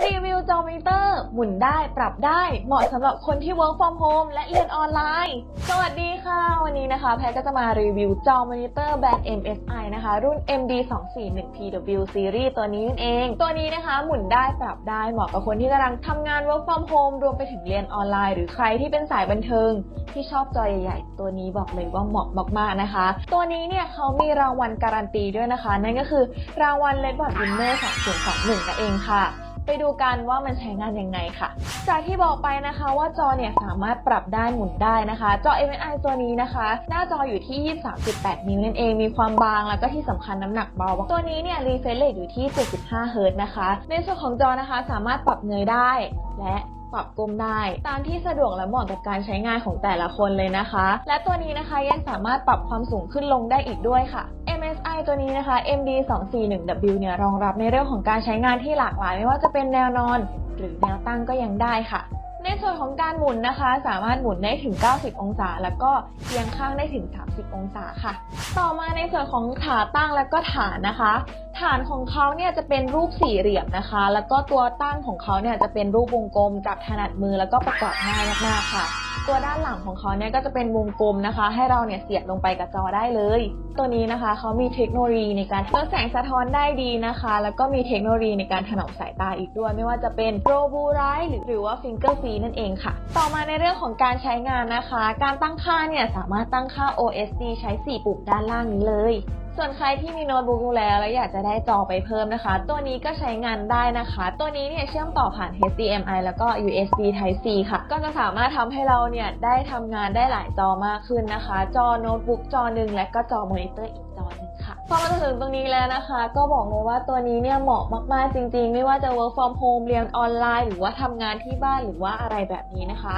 รีวิวจอมอนิเตอร์ หมุนได้ปรับได้ เหมาะสำหรับคนที่ work from home และเรียนออนไลน์ สวัสดีค่ะ วันนี้นะคะ แพทก็จะมารีวิวจอมอนิเตอร์แบรนด์ MSI นะคะ รุ่น MD 2 4 1 PW Series ตัวนี้นั่นเอง ตัวนี้นะคะ หมุนได้ปรับได้ เหมาะกับคนที่กำลังทำงาน work from home รวมไปถึงเรียนออนไลน์ หรือใครที่เป็นสายบันเทิง ที่ชอบจอใหญ่ๆ ตัวนี้บอกเลยว่าเหมาะมากๆนะคะ ตัวนี้เนี่ยเขามีรางวัลการันตีด้วยนะคะ นั่นก็คือรางวัล Red Dot Winner 2021นั่นเองค่ะ ไปดูกันว่ามันใช้งานยังไงค่ะ จากที่บอกไปนะคะว่าจอเนี่ยสามารถปรับได้หมุนได้นะคะ จอ MSI ตัวนี้นะคะ หน้าจออยู่ที่ 23.8 นิ้วนั่นเอง มีความบางแล้วก็ที่สำคัญน้ำหนักเบา ตัวนี้เนี่ยรีเฟรชเรทอยู่ที่ 75เฮิร์ตนะคะ ในส่วนของจอนะคะสามารถปรับเงยได้ และปรับก้มได้ ตามที่สะดวกและเหมาะกับการใช้งานของแต่ละคนเลยนะคะ และตัวนี้นะคะยังสามารถปรับความสูงขึ้นลงได้อีกด้วยค่ะ M ตัวนี้นะคะ MD 2 4 1 W เนี่ยรองรับในเรื่องของการใช้งานที่หลากหลาย ไม่ว่าจะเป็นแนวนอน หรือแนวตั้งก็ยังได้ค่ะ ในส่วนของการหมุนนะคะ สามารถหมุนได้ถึง 90 องศา แล้วก็เอียงข้างได้ถึง 30 องศาค่ะ ต่อมาในส่วนของขาตั้งและก็ฐานนะคะ ฐานของเขาเนี่ยจะเป็นรูปสี่เหลี่ยมนะคะ แล้วก็ตัวตั้งของเขาเนี่ยจะเป็นรูปวงกลมจับถนัดมือแล้วก็ประกอบง่ายมากๆค่ะ ตัวด้านหลังของเขาเนี่ยก็จะเป็นวงกลมนะคะ ให้เราเนี่ยเสียบลงไปกับจอได้เลย ตัวนี้นะคะเขามีเทคโนโลยีในการลดแสงสะท้อนได้ดีนะคะ แล้วก็มีเทคโนโลยีในการถนอมสายตาอีกด้วย ไม่ว่าจะเป็นโรบูไรหรือว่าฟิงเกอร์ฟีนั่นเองค่ะ ต่อมาในเรื่องของการใช้งานนะคะ การตั้งค่าเนี่ยสามารถตั้งค่า OSD ใช้ 4 ปุ่มด้านล่างนี้เลย ส่วนใครที่มีโน้ตบุ๊กอยู่แล้วแล้วอยากจะได้จอไปเพิ่มนะคะ ตัวนี้ก็ใช้งานได้นะคะ ตัวนี้เนี่ยเชื่อมต่อผ่าน HDMI แล้วก็ USB Type C ค่ะ ก็จะสามารถทำให้เราเนี่ยได้ทำงานได้หลายจอมากขึ้นนะคะ จอโน้ตบุ๊กจอหนึ่งและก็จอมอนิเตอร์อีกจอหนึ่งค่ะพอมาถึงตรงนี้แล้วนะคะ ก็บอกเลยว่าตัวนี้เนี่ยเหมาะมากๆจริงๆ ไม่ว่าจะ work from home เรียนออนไลน์ หรือว่าทำงานที่บ้านหรือว่าอะไรแบบนี้นะคะ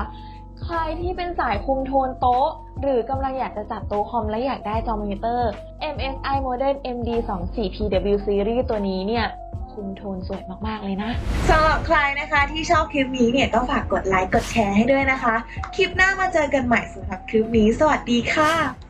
ใครที่เป็นสายคุมโทนโต๊ะหรือกำลังอยากจะจับโต๊ะคอมและอยากได้จอมอนิเตอร์ MSI Modern MD 2 4 PW Series ตัวนี้เนี่ยคุมโทนสวยมาก ๆ เลยนะสำหรับใครนะคะที่ชอบคลิปนี้เนี่ยก็ฝากกดไลค์กดแชร์ให้ด้วยนะคะ คลิปหน้ามาเจอกันใหม่สำหรับคลิปนี้ สวัสดีค่ะ